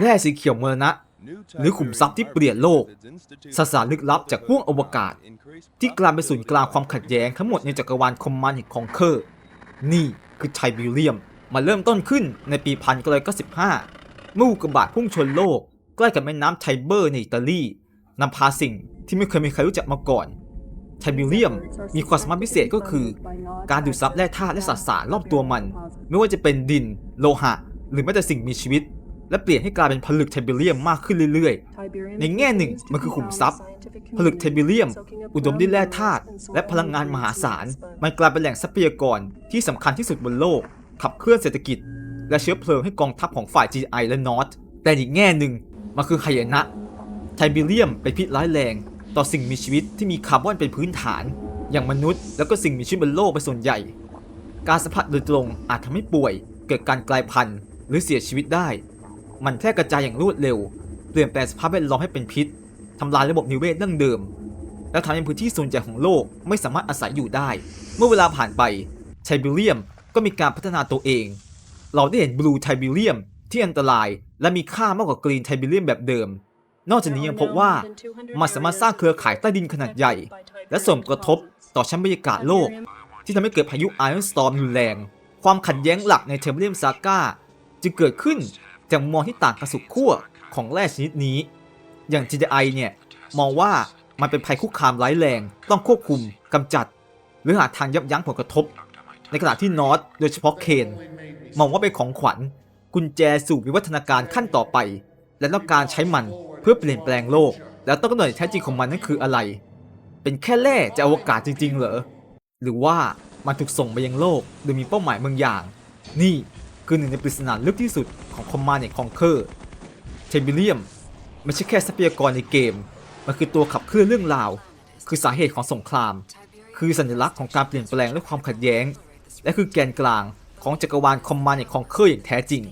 แร่สีเขียวมรณะ หรือขุมทรัพย์ที่เปลี่ยนโลกสสารลึกลับจากห้วงอวกาศ ที่กลายเป็นศูนย์กลางความขัดแย้งทั้งหมดในจักรวาลคอมมานด์ของเคอร์ นี่คือไทบิเรียมมาเริ่มต้นขึ้นในปี 1995 เมื่ออุกกาบาตพุ่งชนโลก ใกล้กับแม่น้ำไทเบอร์ในอิตาลีนำพาสิ่งที่ไม่เคยมีใครรู้จักมาก่อนไทบิเรียมมีความสามารถพิเศษก็คือ การดูดซับแร่ธาตุและสสารรอบตัวมัน ไม่ว่าจะเป็นดิน โลหะ หรือแม้แต่สิ่งมีชีวิต และเปลี่ยนให้กลายเป็นผลึกไทบิเรียมมากขึ้นเรื่อยๆ ในแง่หนึ่งมันคือขุมทรัพย์ ผลึกไทบิเรียม อุดมด้วยแร่ธาตุและพลังงานมหาศาล มันกลายเป็นแหล่งทรัพยากรที่สำคัญที่สุดบนโลก ขับเคลื่อนเศรษฐกิจ และเชื้อเพลิงให้กองทัพของฝ่าย GI และนอตแต่อีกแง่หนึ่งมันคือไฮยนะไทบิเรียมเป็นพิษร้ายแรง ต่อสิ่งมีชีวิตที่มีคาร์บอนเป็นพื้นฐาน อย่างมนุษย์ แล้วก็สิ่งมีชีวิตบนโลกเป็นส่วนใหญ่ การสัมผัสโดยตรงอาจทำให้ป่วย เกิดการกลายพันธุ์ หรือเสียชีวิตได้ มันแพร่กระจายอย่างรวดเร็ว เปลี่ยนแปลงสภาพแวดล้อมให้เป็นพิษทำลายระบบนิเวศดั้งเดิม และทำให้พื้นที่ส่วนใหญ่ของโลกไม่สามารถอาศัยอยู่ได้ เมื่อเวลาผ่านไปไทบิเรียมก็มีการพัฒนาตัวเอง เราได้เห็นบลูไทบิเรียมที่อันตรายและมีค่ามากกว่ากรีนไทบิเรียมแบบเดิม นอกจากนี้ยังพบว่ามันสามารถสร้างเครือข่ายใต้ดินขนาดใหญ่ และส่งกระทบต่อชั้นบรรยากาศโลก ที่ทำให้เกิดพายุไอออนสตอร์มรุนแรง ความขัดแย้งหลักในเทมเรียมซาก้าจึงเกิดขึ้น จากมุมมองที่ต่างกันสุดขั้วของแร่ชนิดนี้ อย่าง GDI เนี่ย มองว่ามันเป็นภัยคุกคามร้ายแรง ต้องควบคุมกำจัด หรือหาทางยับยั้งผลกระทบ ในขณะที่นอตโดยเฉพาะเคน มองว่าเป็นของขวัญ กุญแจสู่วิวัฒนาการขั้นต่อไป และต้องการใช้มันเพื่อเปลี่ยนแปลงโลก แล้วต้นกำเนิดแท้จริงของมันนั่นคืออะไร เป็นแค่แร่จากอวกาศจริง ๆ เหรอหรือว่ามันถูกส่งไปยังโลกโดยมีเป้าหมายบางอย่าง นี่ คือหนึ่งในปริศนาลึกที่สุดของคอมมานด์ในคองเคอร์เทบิเลียมไม่ใช่แค่ทรัพยากรในเกม มันคือตัวขับเคลื่อนเรื่องราว คือสาเหตุของสงคราม คือสัญลักษณ์ของการเปลี่ยนแปลงและความขัดแย้ง และคือแกนกลางของจักรวาลคอมมานด์ในคองเคอร์อย่างแท้จริง